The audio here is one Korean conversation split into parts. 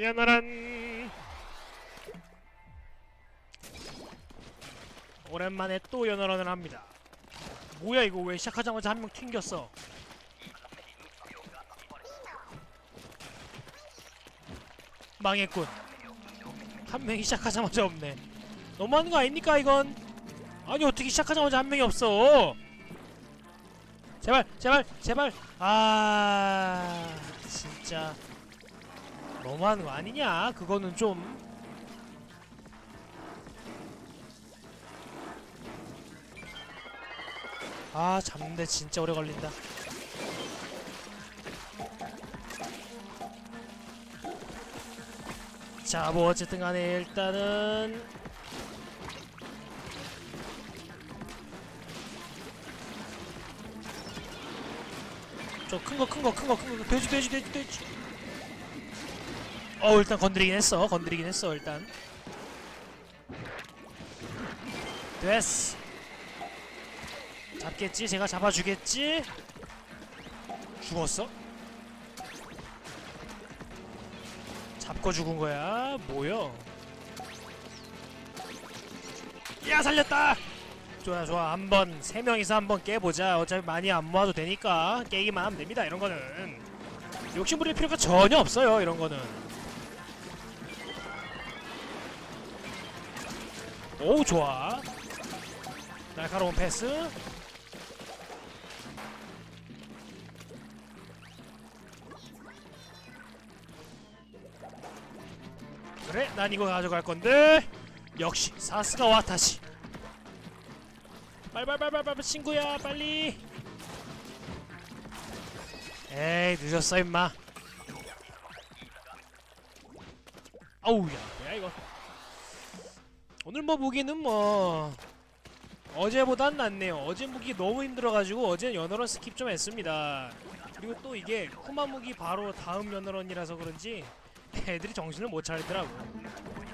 연어란 오랜만에 또 연어란을 합니다. 뭐야 이거 왜 시작하자마자 한 명 튕겼어? 망했군. 한 명이 시작하자마자 없네. 너무하는 거 아닙니까 이건? 아니 어떻게 시작하자마자 한 명이 없어? 제발 제발 제발 아 진짜 너무하는 거 아니냐? 그거는 좀 아, 잡는데 진짜 오래 걸린다. 자, 뭐 어쨌든 간에 일단은 저 큰 거 큰 거 큰 거 큰거 돼지 돼지 돼지 돼지 어 일단 건드리긴 했어. 건드리긴 했어 일단. 됐어. 잡겠지? 제가 잡아주겠지? 죽었어? 잡고 죽은 거야? 뭐여? 야 살렸다! 좋아 좋아. 한번 세 명이서 한번 깨보자. 어차피 많이 안 모아도 되니까 깨기만 하면 됩니다 이런 거는. 욕심 부릴 필요가 전혀 없어요 이런 거는 오 좋아. 날카로운 패스. 그래 난 이거 가져갈 건데. 역시 사스가 와타시. 빨빨빨빨빨 친구야 빨리. 에이 늦었어 임마. 아우야 뭐야 이거 오늘 뭐 무기는 뭐 어제보단 낫네요. 어제 무기 너무 힘들어가지고 어제는 연어런 스킵 좀 했습니다. 그리고 또 이게 쿠마 무기 바로 다음 연어런이라서 그런지 애들이 정신을 못 차리더라고.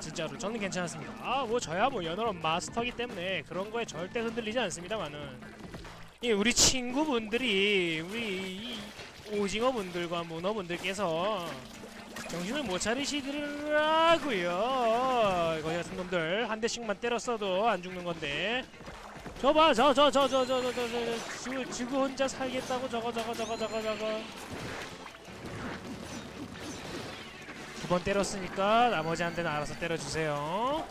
진짜로 저는 괜찮았습니다. 아 뭐 저야 뭐 연어런 마스터기 때문에 그런 거에 절대 흔들리지 않습니다만은. 이 우리 친구분들이 우리 이 오징어 분들과 문어 분들께서 정신을 못 차리시더라고요 거기 같은 놈들 한 대씩만 때렸어도 안 죽는 건데 저봐 저저 저 저 저 저 저 지구 지구 혼자 살겠다고 저거 저거 저거 저거 저거 두 번 때렸으니까 나머지 한 대는 알아서 때려주세요.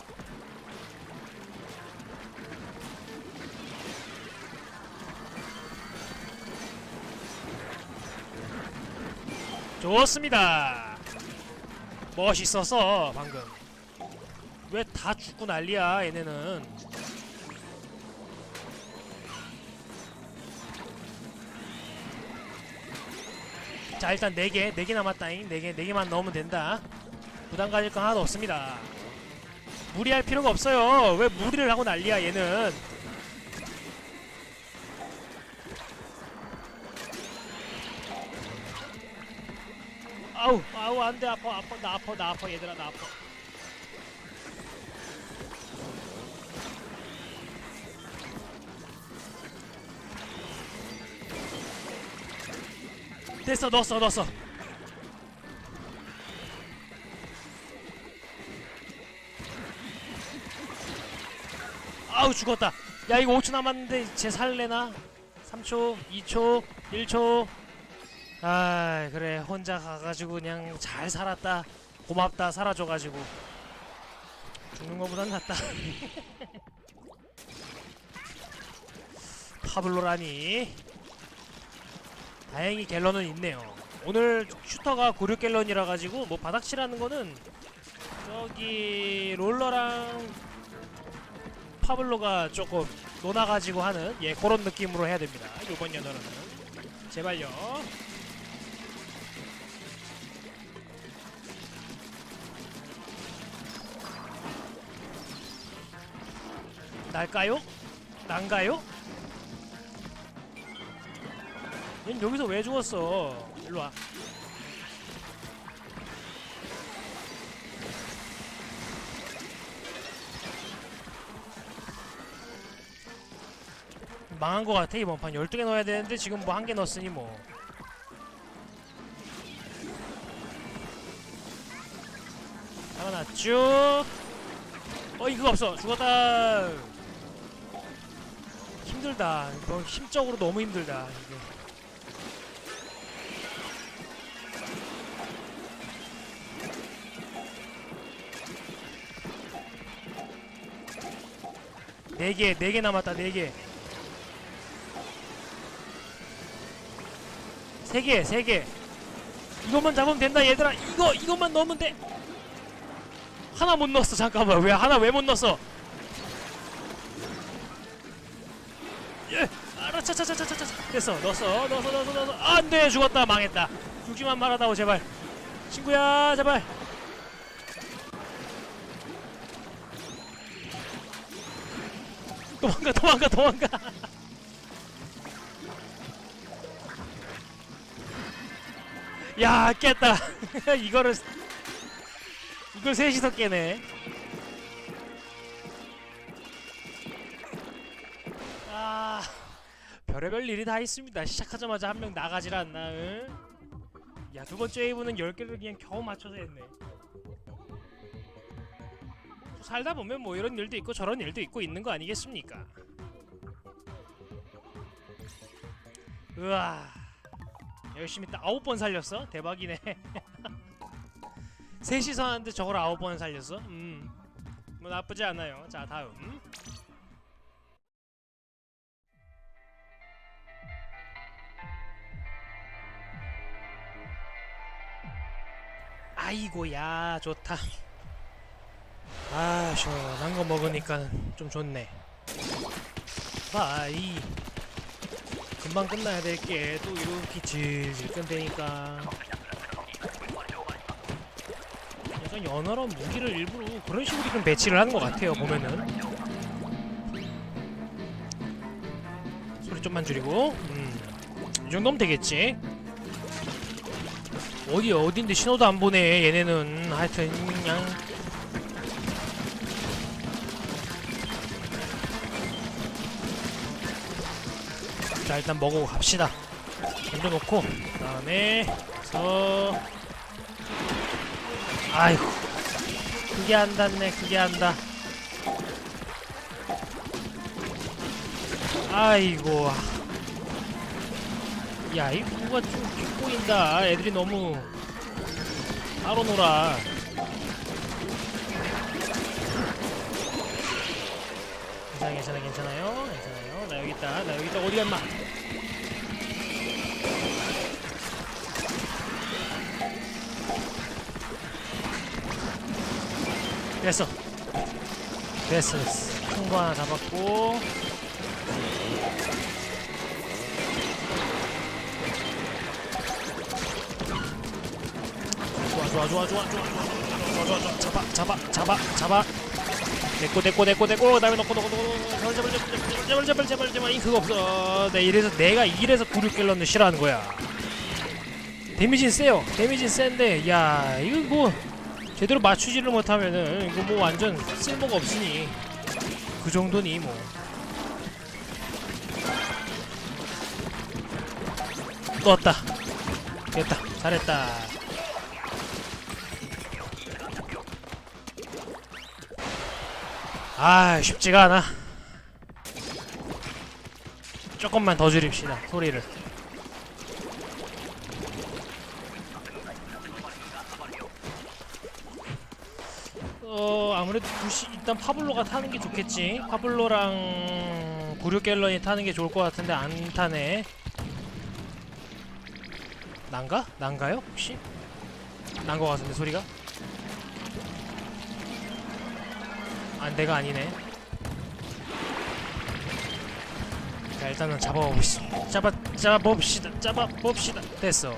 좋습니다. 멋있었어 방금. 왜 다 죽고 난리야 얘네는. 자 일단 4개 4개 남았다잉. 4개 4개만 넣으면 된다. 부담 가질 건 하나도 없습니다. 무리할 필요가 없어요. 왜 무리를 하고 난리야 얘는 아우 아우 안돼. 아파 아파. 나 아파 나 아파. 얘들아 나 아파. 됐어 넣었어 넣었어. 아우 죽었다. 야 이거 5초 남았는데 쟤 살래나? 3초 2초 1초 아 그래. 혼자 가가지고 그냥 잘 살았다. 고맙다. 살아줘가지고. 죽는 거보단 낫다. 파블로라니. 다행히 갤런은 있네요. 오늘 슈터가 96 갤런이라 가지고 뭐 바닥치라는 거는 저기 롤러랑 파블로가 조금 놀아가지고 하는 예 그런 느낌으로 해야 됩니다. 이번 연어는. 제발요. 날까요? 난가요? 얜 여기서 왜 죽었어? 일로 와. 망한 거 같아 이번 판 12개 넣어야 되는데 지금 뭐 한 개 넣었으니 뭐 쭉. 어 이거 없어. 죽었다. 힘들다. 이거 힘적으로 너무 힘들다. 이게. 네 개, 네 개 남았다. 네 개. 세 개, 세 개. 이것만 잡으면 된다, 얘들아. 이거, 이것만 넣으면 돼. 하나 못 넣었어. 잠깐만. 왜 하나 왜 못 넣었어? 아라차차차차차. 됐어. 넣었어. 넣었어. 넣었어. 넣었어. 안 돼. 죽었다. 망했다. 죽지만 말아다오 제발. 친구야, 제발. 도망가, 도망가, 도망가. 야, 깼다. 이거를 이걸 셋이서 깨네. 아, 별의별 일이 다 있습니다. 시작하자마자 한 명 나가질 않나. 응? 야, 두 번째 웨이브는 10개를 그냥 겨우 맞춰서 했네. 살다 보면 뭐 이런 일도 있고 저런 일도 있고 있는 거 아니겠습니까? 우와. 열심히 딱 아홉 번 살렸어? 대박이네. 셋이서 하는데 저걸 아홉 번 살렸어? 음. 뭐 나쁘지 않아요. 자, 다음. 아이고야, 좋다. 아, 시원한 거 먹으니까 좀 좋네. 바이. 금방 끝나야 될 게 또 이렇게 질질 끈다니까. 약간 연어런 무기를 일부러 그런 식으로 좀 배치를 하는 것 같아요 보면은 소리 좀만 줄이고 음, 이 정도면 되겠지 어디 어딘데 신호도 안 보내 얘네는. 하여튼 그냥. 자 일단 먹고 갑시다. 던져놓고 그 다음에 서. 아이고. 그게 안 닿네 그게 안다 아이고 야 이거 누가 좀 뒷보인다. 애들이 너무 따로 놀아. 괜찮아 괜찮아 괜찮아요. 괜찮아요. 나 여기 있다. 나 여기 있다. 어디 갔나? 됐어. 됐어 됐어. 큰거 하나 잡았고 좋아 좋아 좋아. 좋아 좋아 좋아 좋아 잡아 잡아 잡아. 잡아 내꼬 내꼬 내꼬 내꼬 다음에 넣고 넣고 넣고. 제발 제발 제발 제발 제발 제발 제발 이 그거 없어. 내 이래서 내가 이래서 구류 갤런을 싫어하는 거야. 데미지는 세요. 데미지는 센데 야 이거 뭐 제대로 맞추지를 못하면은 이거 뭐 완전 쓸모가 없으니. 그 정도니 뭐. 떴다. 됐다. 잘했다. 아 쉽지가 않아 조금만 더 줄입시다 소리를 어 아무래도 부시 일단 파블로가 타는 게 좋겠지 파블로랑 구류 갤런이 타는 게 좋을 것 같은데 안 타네 난가? 난가요 혹시? 난 거 같은데 소리가? 안 내가 아니네. 자 일단은 잡아봅시다. 잡아 잡아봅시다. 잡아봅시다. 됐어.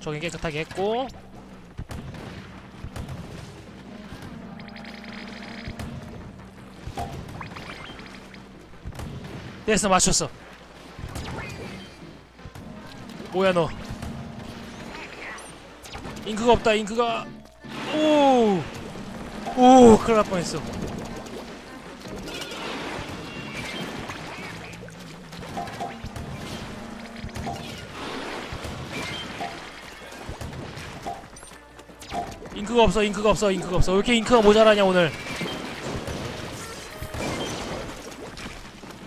저기 깨끗하게 했고. 됐어 맞췄어. 뭐야 너? 잉크가 없다 잉크가. 오 오 큰일 날 뻔했어. 잉크가 없어 잉크가 없어 잉크가 없어. 왜 이렇게 잉크가 모자라냐 오늘?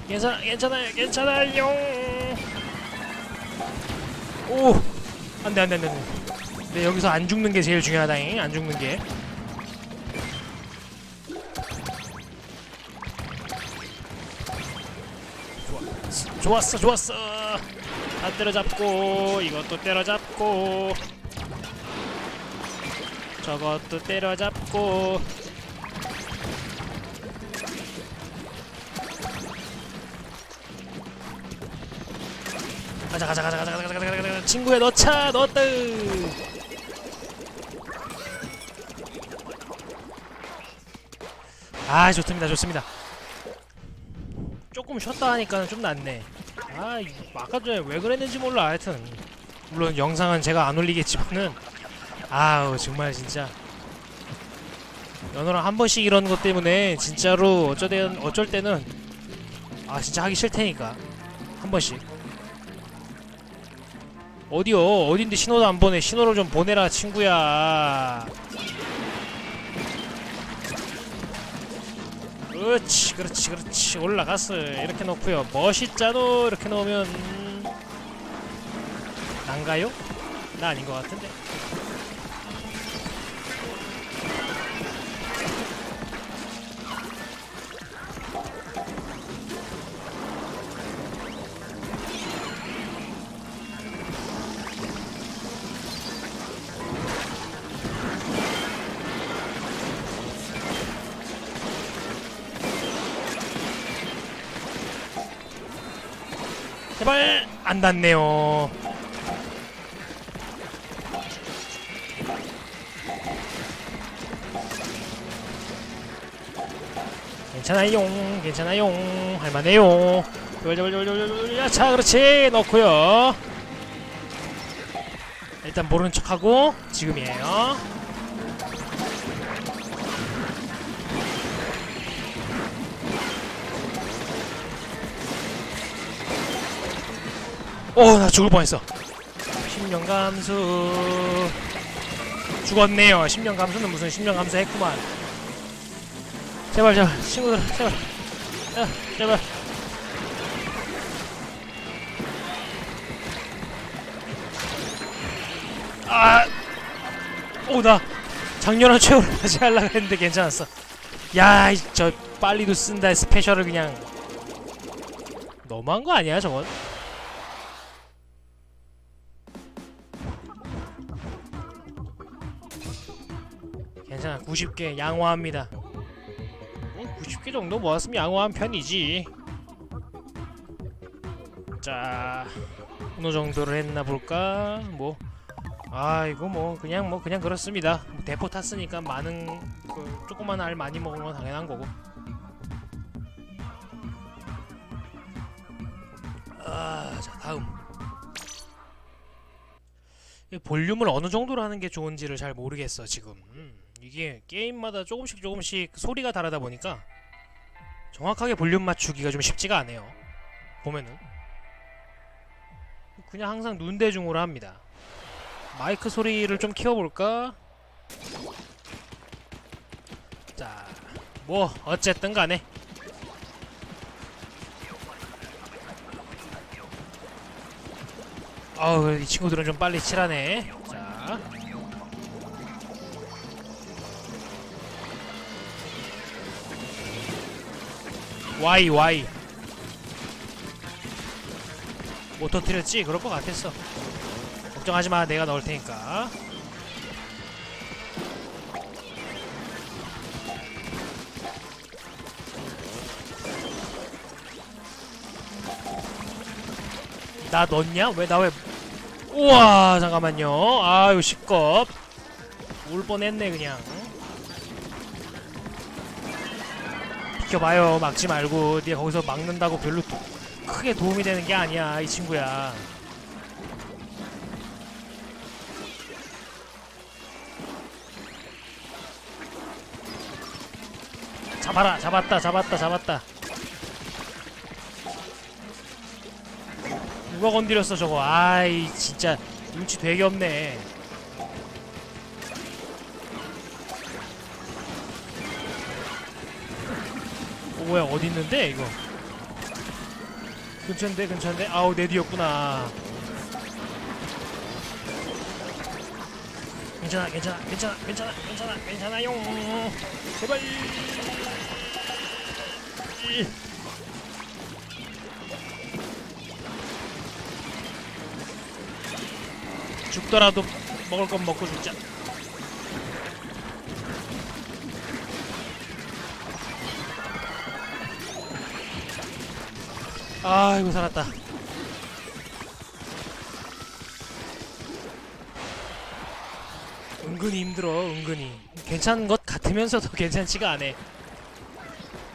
괜찮아 괜찮아요 괜찮아요. 오 안돼 안돼 안돼 네 여기서 안 죽는 게 제일 중요하다잉 안 죽는 게 좋았어 좋았어. 다 때려잡고 이것도 때려잡고. 저것도 때려잡고. 가자 가자 가자 가자 가자 가자 가자. 가자 친구야 넣자 넣었다 아 좋습니다 좋습니다. 조금 쉬었다 하니까 좀 낫네 아 이- 아까 전에 왜 그랬는지 몰라. 하여튼 물론 영상은 제가 안 올리겠지만은 아우 정말 진짜. 연어랑 한 번씩 이런 것 때문에 진짜로 어쩔 때는 어쩔 때는 아 진짜 하기 싫다니까. 한 번씩. 어디요? 어딘데 신호도 안 보내. 신호를 좀 보내라 친구야 그렇지 그렇지 그렇지. 올라갔어 이렇게 놓고요. 멋있잖아 이렇게 놓으면 난가요? 나 아닌 것 같은데 안 닿네요. 괜찮아요, 괜찮아요, 할만해요. 자, 그렇지, 넣고요. 일단 모르는 척하고 지금이에요. 오, 나 죽을 뻔했어. 10년 감수. 죽었네요. 10년 감수는 무슨 10년 감수 했구만. 제발, 제발, 친구들, 제발. 야, 제발. 아, 오, 나 작년한 최후를 다시 하려고 했는데 괜찮았어. 야, 이, 저 빨리도 쓴다 스페셜을 그냥 너무한 거 아니야, 저건? 90개 양호합니다. 뭐 90개 정도 모았으면 양호한 편이지. 자 어느 정도를 했나 볼까? 뭐 아이고 뭐 그냥 뭐 그냥 그렇습니다. 뭐 대포 탔으니까 많은 그 조그만 알 많이 먹는 건 당연한 거고. 아자 다음. 이 볼륨을 어느 정도로 하는 게 좋은지를 잘 모르겠어 지금. 음, 이게 게임마다 조금씩 조금씩 소리가 다르다 보니까 정확하게 볼륨 맞추기가 좀 쉽지가 않아요. 보면은. 그냥 항상 눈대중으로 합니다. 마이크 소리를 좀 키워볼까? 자, 뭐 어쨌든 간에. 아우 이 친구들은 좀 빨리 칠하네. 자 Y Y 못 터뜨렸지? 그럴 것 같았어. 걱정하지마. 내가 넣을 테니까. 나 넣었냐? 왜 나 왜? 우와 잠깐만요. 아유 시겁. 울 뻔했네 그냥 비켜봐요. 막지 말고 네가 거기서 막는다고 별로 도- 크게 도움이 되는 게 아니야 이 친구야. 잡아라 잡았다 잡았다 잡았다. 누가 건드렸어 저거? 아이 진짜 눈치 되게 없네 뭐야 어디 있는데 이거? 근처인데 근처인데? 아우 내 뒤였구나. 괜찮아 괜찮아 괜찮아 괜찮아 괜찮아 괜찮아요. 제발. 죽더라도 먹을 건 먹고 죽자 아이고 살았다. 은근히 힘들어 은근히. 괜찮은 것 같으면서도 괜찮지가 않아.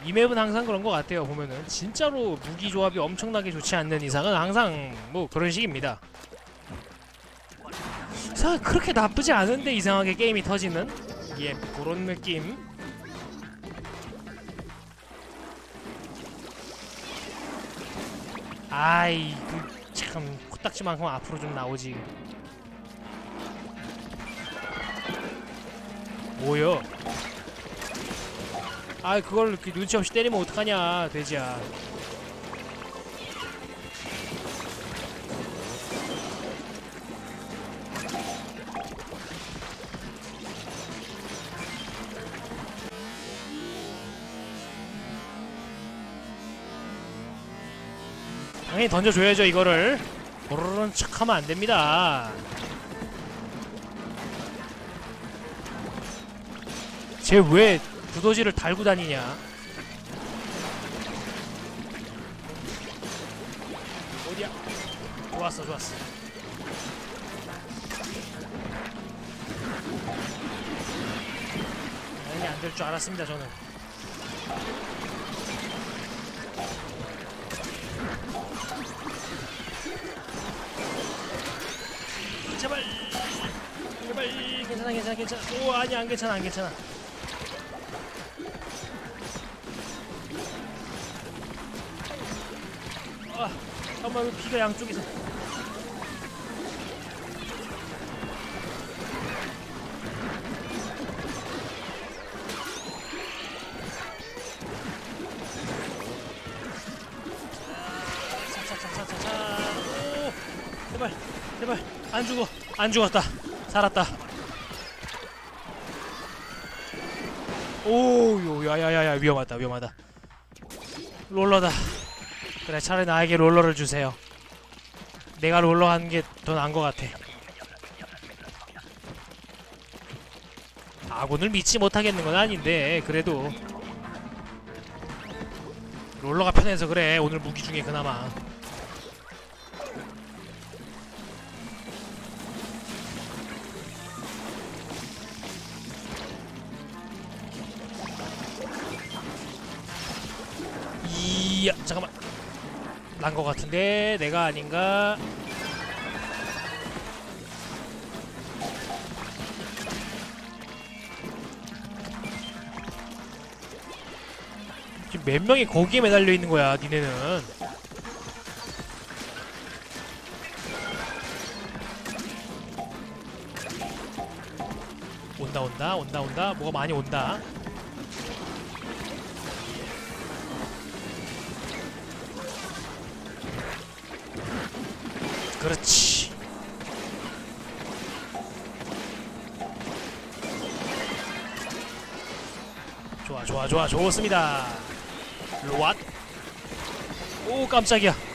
이 맵은 항상 그런 것 같아요 보면은. 진짜로 무기 조합이 엄청나게 좋지 않는 이상은 항상 뭐 그런 식입니다. 사 그렇게 나쁘지 않은데 이상하게 게임이 터지는? 예 그런 느낌 아이 그 참 코딱지만큼 앞으로 좀 나오지. 뭐여? 아 그걸 눈치 없이 때리면 어떡하냐 돼지야 당연히 던져줘야죠 이거를. 보르르는 척하면 안 됩니다. 쟤왜 두더지를 달고 다니냐? 어디야? 좋았어 좋았어. 당연히 안 될 줄 알았습니다 저는 괜찮아 괜찮아 괜찮아. 오 아니 안 괜찮아 안 괜찮아. 아 잠깐만 왜 피가 양쪽에서. 차차차차차. 오 제발 제발. 안 죽어 안 죽었다. 살았다 야야야야 위험하다 위험하다. 롤러다. 그래 차라리 나에게 롤러를 주세요. 내가 롤러 하는 게 더 나은 것 같아. 아군을 믿지 못하겠는 건 아닌데 그래도. 롤러가 편해서 그래 오늘 무기 중에 그나마 난거 같은데 내가 아닌가? 지금 몇 명이 거기에 매달려 있는 거야 니네는? 온다 온다 온다 온다. 뭐가 많이 온다 그렇지. 좋아, 좋아, 좋아, 좋습니다. 로앗. 오, 깜짝이야.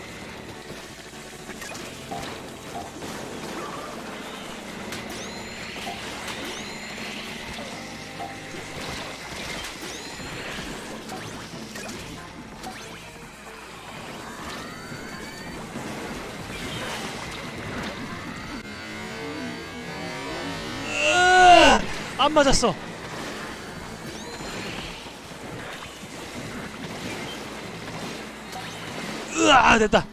안 맞았어. 으아 됐다.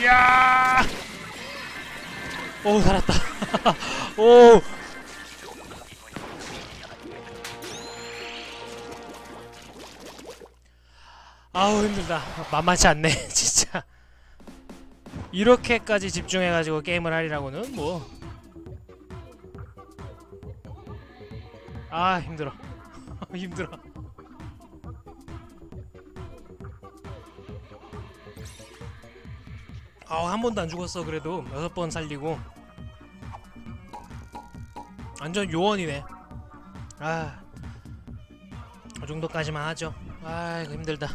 이야. 오 살았다. 오. 아우 힘들다. 만만치 않네 진짜. 이렇게까지 집중해가지고 게임을 하리라고는 뭐. 아 힘들어 힘들어 아한 번도 안 죽었어 그래도 여섯 번 살리고 완전 요원이네 아, 이 정도까지만 하죠. 아, 이거 힘들다.